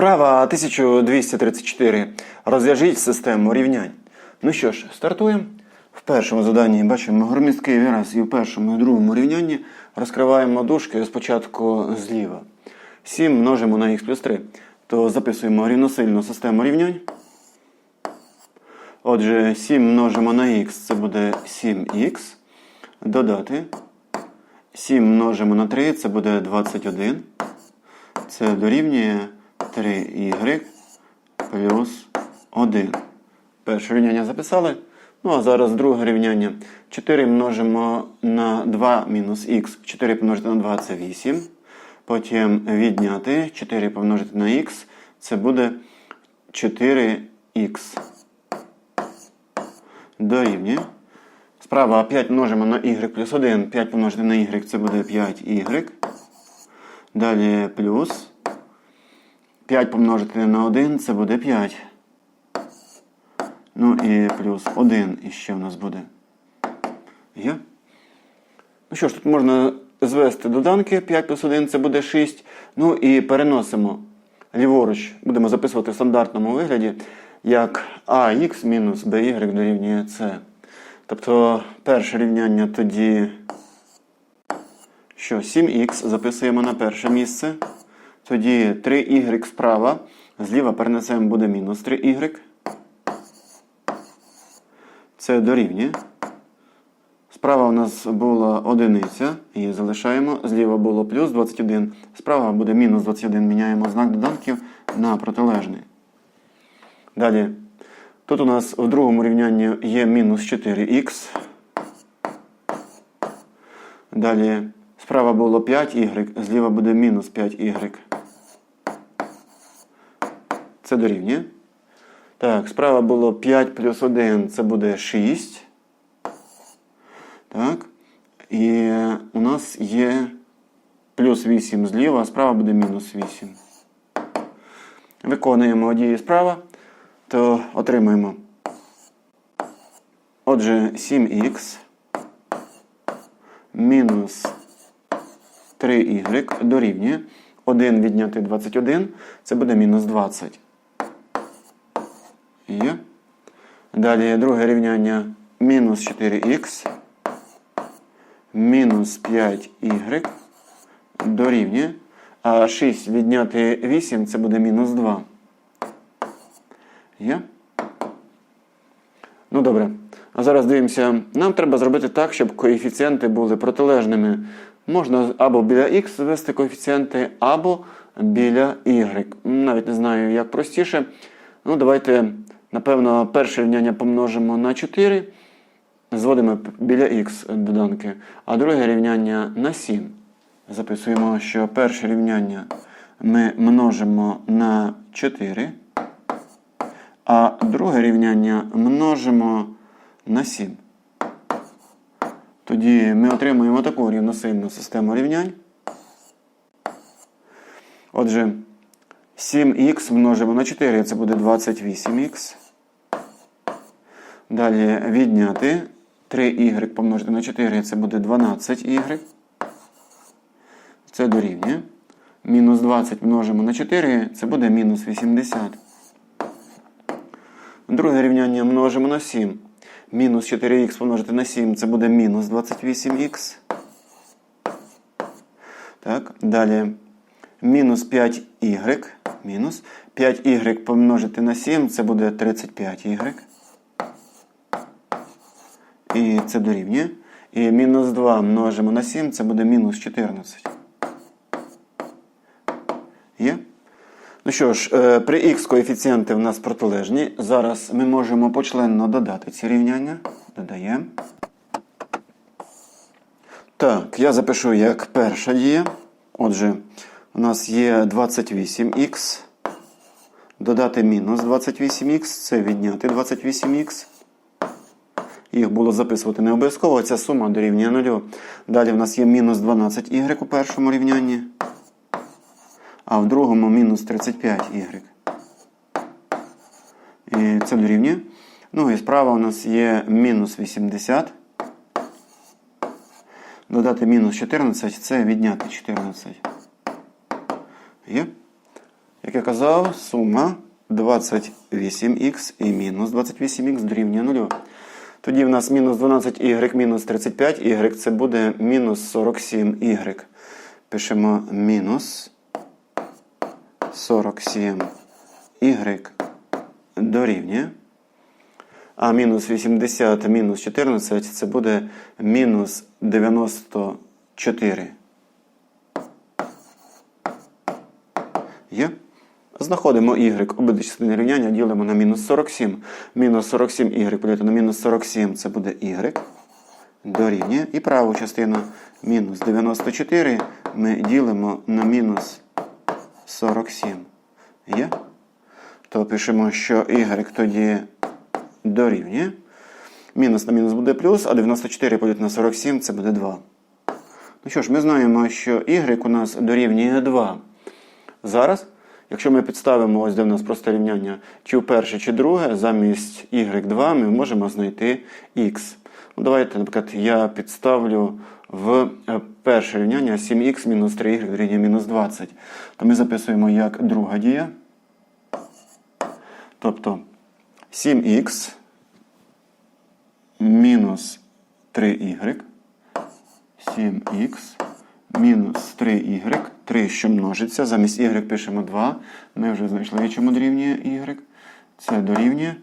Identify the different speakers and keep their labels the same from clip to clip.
Speaker 1: Вправа 1234. Розв'яжіть систему рівнянь. Ну що ж, стартуємо. В першому заданні бачимо громісткий вираз і в першому і другому рівнянні розкриваємо дужки спочатку зліва. 7 множимо на х плюс 3. То записуємо рівносильну систему рівнянь. Отже, 7 множимо на х, це буде 7х. Додати. 7 множимо на 3, це буде 21. Це дорівнює 3y плюс 1. Перше рівняння записали. Ну, а зараз друге рівняння. 4 множимо на 2 мінус х. 4 помножити на 2 це 8. Потім відняти 4 помножити на х. Це буде 4х. Дорівнює. Справа 5 множимо на y плюс 1. 5 помножити на y це буде 5y. Далі плюс. 5 помножити на 1 це буде 5. Ну і плюс 1 іще в нас буде. Є? Ну що ж, тут можна звести доданки. 5 плюс 1 це буде 6. Ну і переносимо ліворуч. Будемо записувати в стандартному вигляді, як ax мінус by дорівнює c. Тобто перше рівняння тоді, що 7х записуємо на перше місце. Тоді 3y справа. Зліва перенесемо буде мінус 3y. Це дорівнює. Справа у нас була одиниця. Її залишаємо. Зліва було плюс 21. Справа буде мінус 21. Міняємо знак доданків на протилежний. Далі. Тут у нас в другому рівнянні є мінус 4х. Далі справа було 5y, зліва буде мінус 5y. Це дорівнює. Так, справа було 5 плюс 1, це буде 6. Так. І у нас є плюс 8 зліва, а справа буде мінус 8. Виконуємо дії справа, то отримаємо. Отже, 7х мінус 3y дорівнює 1 відняти 21, це буде мінус 20. Є. Далі друге рівняння мінус 4х мінус 5y дорівнює. А 6 відняти 8 це буде мінус 2. Є? Ну добре. А зараз дивимося. Нам треба зробити так, щоб коефіцієнти були протилежними. Можна або біля х звести коефіцієнти, або біля y. Навіть не знаю, як простіше. Ну, давайте, напевно, перше рівняння помножимо на 4. Зводимо біля х доданки, а друге рівняння на 7. Записуємо, що перше рівняння ми множимо на 4, а друге рівняння множимо на 7. Тоді ми отримуємо таку рівносильну систему рівнянь. Отже, 7х множимо на 4, це буде 28х. Далі відняти 3y помножити на 4, це буде 12y. Це дорівнює. Мінус 20 множимо на 4, це буде мінус 80. Друге рівняння множимо на 7. Мінус 4х помножити на 7, це буде мінус 28х. Так, далі мінус 5y. Мінус 5y помножити на 7, це буде 35y. І це дорівнює. І мінус 2 множимо на 7, це буде мінус 14. Є? Ну що ж, е, при х коефіцієнти в нас протилежні. Зараз ми можемо почленно додати ці рівняння. Додаємо. Так, я запишу як перша дія. Отже, у нас є 28х. Додати мінус 28х, це відняти 28х. Їх було записувати не обов'язково, ця сума дорівнює 0. Далі в нас є мінус 12y у першому рівнянні, а в другому мінус 35y. І це дорівнює. Ну і справа у нас є мінус 80. Додати мінус 14 це відняти 14. Є? як я казав, сума 28х і мінус 28х дорівнює 0. Тоді в нас мінус 12y мінус 35y, це буде мінус 47y. Пишемо мінус 47y дорівнює. А мінус 80 мінус 14 це буде мінус 94. Є? Знаходимо y, обидві частини рівняння ділимо на мінус 47. Мінус 47y поділити на мінус 47 це буде y. Дорівнює. І праву частину мінус 94 ми ділимо на мінус 47. Є? То пишемо, що y тоді дорівнює. Мінус на мінус буде плюс, а 94 поділити на 47 це буде 2. Ну що ж, ми знаємо, що y у нас дорівнює 2. Зараз, якщо ми підставимо, ось де в нас просте рівняння, чи в перше, чи друге, замість y2 ми можемо знайти x. Ну, давайте, наприклад, я підставлю в е, перше рівняння 7х мінус 3y дорівнює мінус 20. То ми записуємо як друга дія. Тобто 7х мінус 3y. 7х мінус 3y. 3, що множиться. Замість y пишемо 2. Ми вже знайшли, чому дорівнює y. Це дорівнює.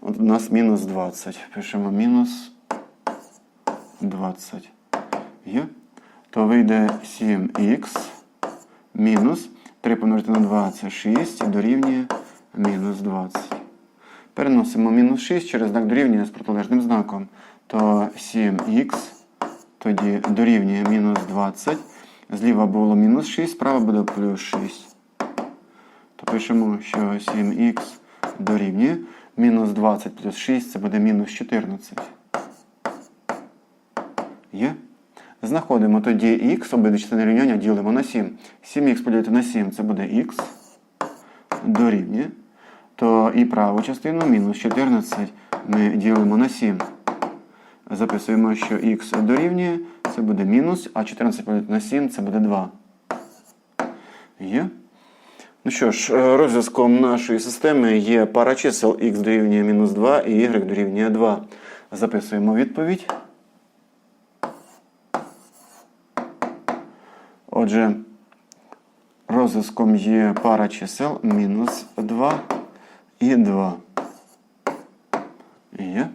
Speaker 1: От у нас мінус 20. Пишемо мінус 20. Є? То вийде 7х мінус 3 помножити на 2 це 6 і дорівнює мінус 20. Переносимо мінус 6 через знак дорівнює з протилежним знаком. То 7х тоді дорівнює мінус 20. Зліва було мінус 6, справа буде плюс 6. То пишемо, що 7х дорівнює. Мінус 20 плюс 6 це буде мінус 14. Є? Знаходимо тоді х, обидві частини рівняння ділимо на 7. 7х поділити на 7 це буде х дорівнює. То і праву частину мінус 14 ми ділимо на 7. Записуємо, що х дорівнює, це буде мінус, а 14 поділити на 7 це буде 2. Є? Ну що ж, е, розв'язком нашої системи є пара чисел х дорівнює мінус 2 і y дорівнює 2. Записуємо відповідь. Отже, розв'язком є пара чисел мінус 2 і 2. Є.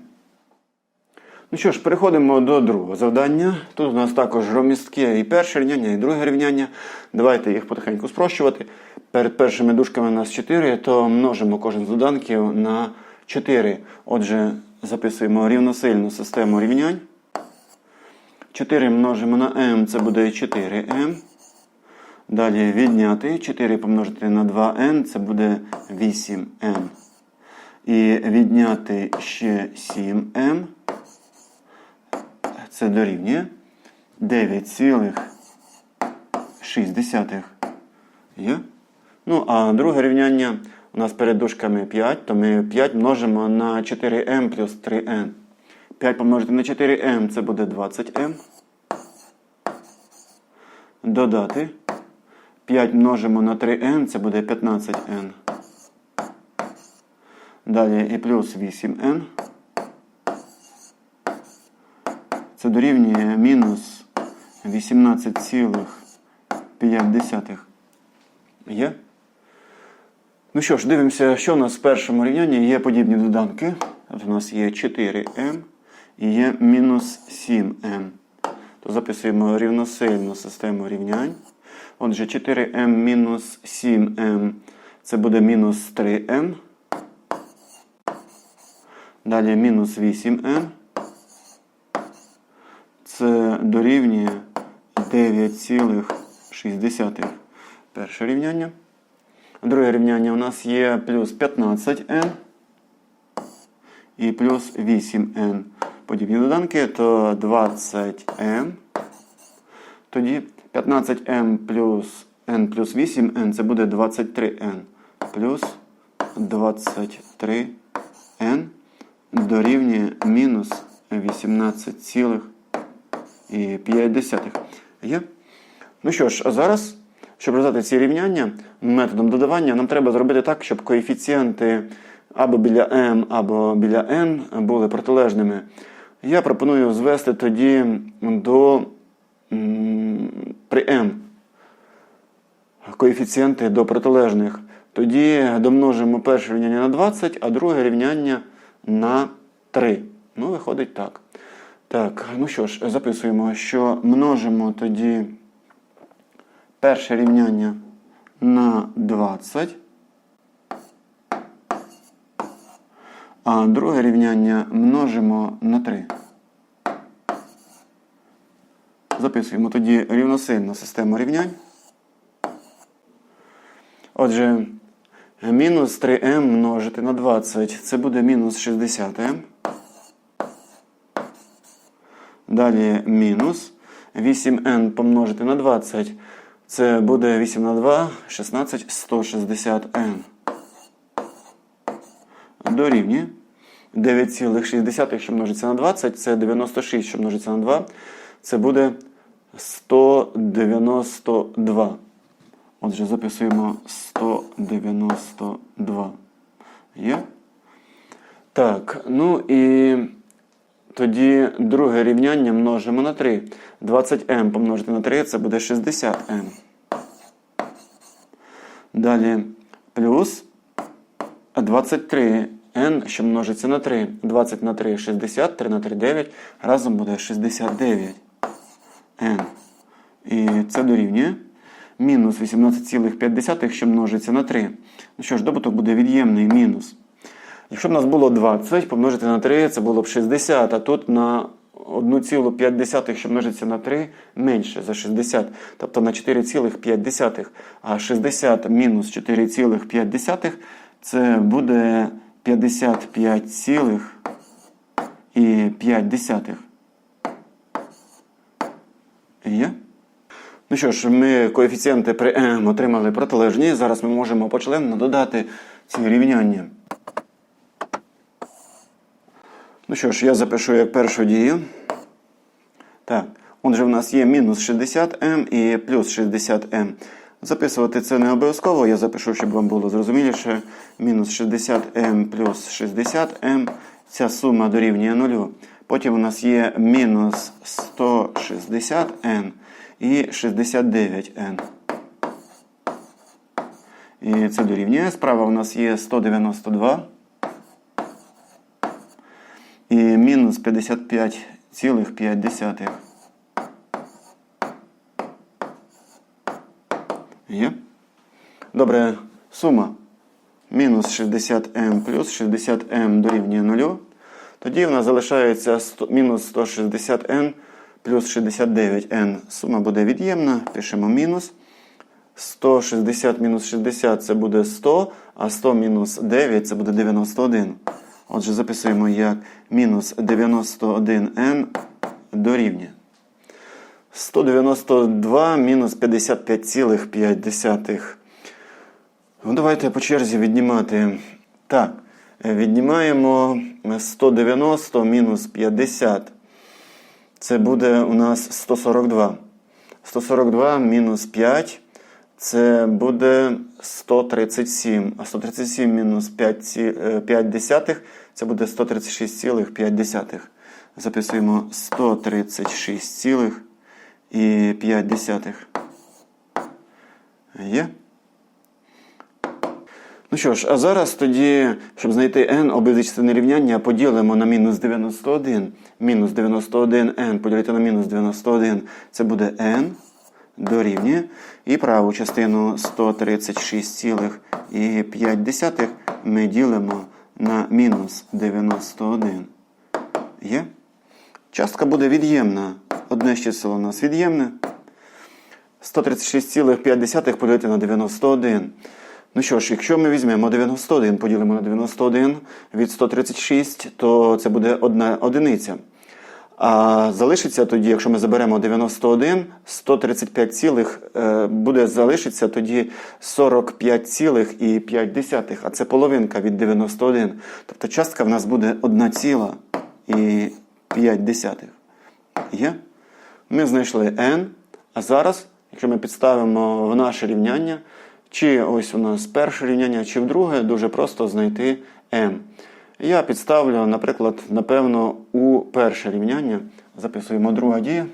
Speaker 1: Ну що ж, переходимо до другого завдання. Тут у нас також ромістке і перше рівняння, і друге рівняння. Давайте їх потихеньку спрощувати. Перед першими дужками у нас 4, то множимо кожен з доданків на 4. Отже, записуємо рівносильну систему рівнянь. 4 множимо на m, це буде 4m. Далі відняти 4 помножити на 2n, це буде 8n. І відняти ще 7m. Це дорівнює 9,6. Є? Ну, а друге рівняння у нас перед дужками 5, то ми 5 множимо на 4m плюс 3n. 5 помножити на 4m це буде 20m. Додати. 5 множимо на 3n, це буде 15n. Далі і плюс 8n. Це дорівнює мінус 18,5. Є? Ну що ж, дивимося, що у нас в першому рівнянні є подібні доданки. От у нас є 4m і є мінус 7m. То записуємо рівносильну систему рівнянь. Отже, 4m мінус 7m це буде мінус 3m. Далі мінус 8m. Це дорівнює 9,6. Перше рівняння. Друге рівняння у нас є плюс 15n і плюс 8n. Подібні доданки, то 20m. Тоді 15m плюс n плюс 8n це буде 23n плюс 23n дорівнює мінус 18,5. Є? Ну що ж, а зараз Щоб розв'язати ці рівняння методом додавання, нам треба зробити так, щоб коефіцієнти або біля m, або біля n були протилежними. Я пропоную звести тоді до при m коефіцієнти до протилежних. Тоді домножимо перше рівняння на 20, а друге рівняння на 3. Ну, виходить так. Так, ну що ж, записуємо, що множимо тоді перше рівняння на 20, а друге рівняння множимо на 3. Записуємо тоді рівносильну систему рівнянь. Отже, мінус 3m множити на 20 це буде мінус 60m. Далі мінус 8n помножити на 20. Це буде 8 на 2, 16, 160n. Дорівнює. 9,6, що множиться на 20, це 96, що множиться на 2. Це буде 192. Отже, записуємо 192. Є? Так, ну і тоді друге рівняння множимо на 3. 20m помножити на 3 це буде 60m. Далі плюс 23n, що множиться на 3. 20 на 3 60, 3 на 3 9. Разом буде 69n. І це дорівнює. Мінус 18,5, що множиться на 3. Ну що ж, добуток буде від'ємний мінус. Якщо б нас було 20, помножити на 3, це було б 60, а тут на 1,5, що множиться на 3, менше за 60, тобто на 4,5. А 60 мінус 4,5 це буде 55,5. Є? Ну що ж, ми коефіцієнти при m отримали протилежні. Зараз ми можемо почленно додати ці рівняння. Ну що ж, я запишу як першу дію. Так, отже, в нас є мінус 60m і плюс 60m. Записувати це не обов'язково, я запишу, щоб вам було зрозуміліше. Мінус 60m плюс 60m. Ця сума дорівнює 0. Потім у нас є мінус 160n і 69n. І це дорівнює. Справа у нас є 192. І мінус 55,5. Є? Добре, сума. Мінус 60m плюс 60m дорівнює 0. Тоді в нас залишається 100, мінус 160n плюс 69n. Сума буде від'ємна. Пишемо мінус. 160 мінус 60 це буде 100, а 100 мінус 9 це буде 91. Отже, записуємо як мінус 91n дорівнює. 192 мінус 55,5. Ну, давайте по черзі віднімати. Так, віднімаємо 190 мінус 50. Це буде у нас 142. 142 мінус 5. Це буде 137. А 137 мінус 5, 5 десятих це буде 136,5. Записуємо 136,5. Є? Ну що ж, а зараз тоді, щоб знайти n, обидві частини рівняння поділимо на мінус 91. Мінус 91n поділити на мінус 91. Це буде n дорівнює. І праву частину 136,5 ми ділимо на мінус 91. Є? Частка буде від'ємна. Одне з число у нас від'ємне. 136,5 поділити на 91. Ну що ж, якщо ми візьмемо 91, поділимо на 91 від 136, то це буде одна одиниця. А залишиться тоді, якщо ми заберемо 91, 135, цілих, е, буде залишиться тоді 45,5. А це половинка від 91. Тобто частка в нас буде 1,5. Є? Ми знайшли n, а зараз якщо ми підставимо в наше рівняння, чи ось у нас перше рівняння, чи в друге, дуже просто знайти m. Я підставлю, наприклад, напевно, у перше рівняння записуємо друга дія.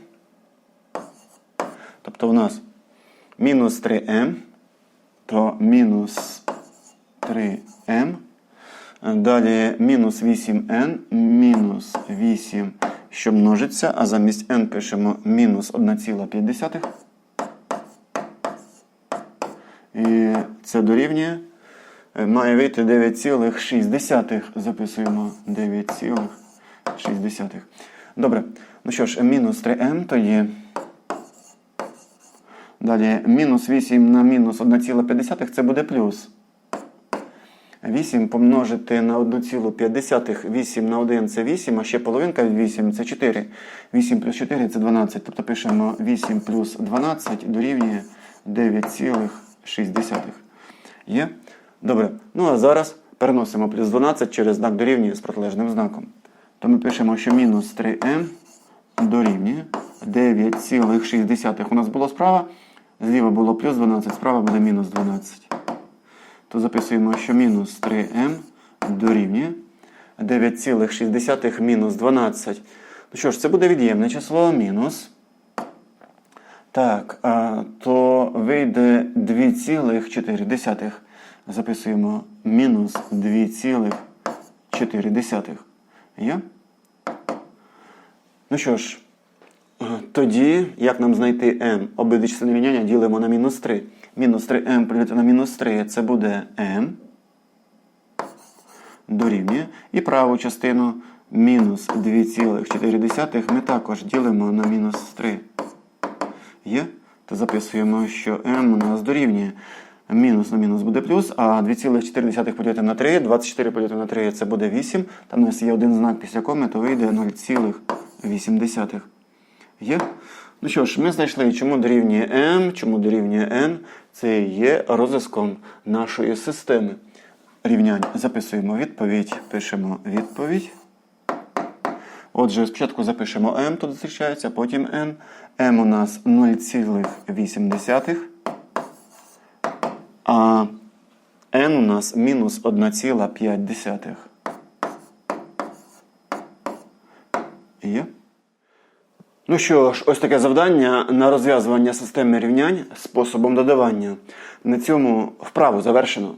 Speaker 1: Тобто у нас мінус 3m, то мінус 3m. Далі мінус 8n, мінус 8, що множиться, а замість n пишемо мінус 1,5. І це дорівнює. Має вийти 9,6. Записуємо 9,6. Добре. Ну що ж, мінус 3m то є. Далі мінус 8 на мінус 1,5 це буде плюс. 8 помножити на 1,5, 8 на 1 це 8, а ще половинка від 8 це 4. 8 плюс 4 це 12. Тобто пишемо 8 плюс 12 дорівнює 9,6. Є? Добре. Ну а зараз переносимо плюс 12 через знак дорівнює з протилежним знаком. То ми пишемо, що мінус 3m дорівнює 9,6 у нас було справа. Зліва було плюс 12, справа буде мінус 12 то записуємо, що мінус 3m дорівнює 9,6 мінус 12. Ну що ж, це буде від'ємне число мінус. Так, а, то вийде 2,4. Записуємо мінус 2,4. Є? Ну що ж, тоді, як нам знайти m? Обидві частини рівняння ділимо на мінус 3. Мінус 3m поділити на мінус 3 це буде m. Дорівнює. І праву частину мінус 2,4 ми також ділимо на мінус 3. Є? То записуємо, що m у нас дорівнює. Мінус на мінус буде плюс, а 2,4 поділити на 3, 24 поділити на 3 це буде 8. Там у нас є один знак після коми, то вийде 0,8. Є? Ну що ж, ми знайшли, чому дорівнює m, чому дорівнює n. Це є розв'язком нашої системи рівнянь. Записуємо відповідь, пишемо відповідь. Отже, спочатку запишемо m, тут зустрічається, потім n. m у нас 0,8, а n у нас мінус 1,5. Є? Ну що ж, ось таке завдання на розв'язування системи рівнянь способом додавання. На цьому вправу завершено.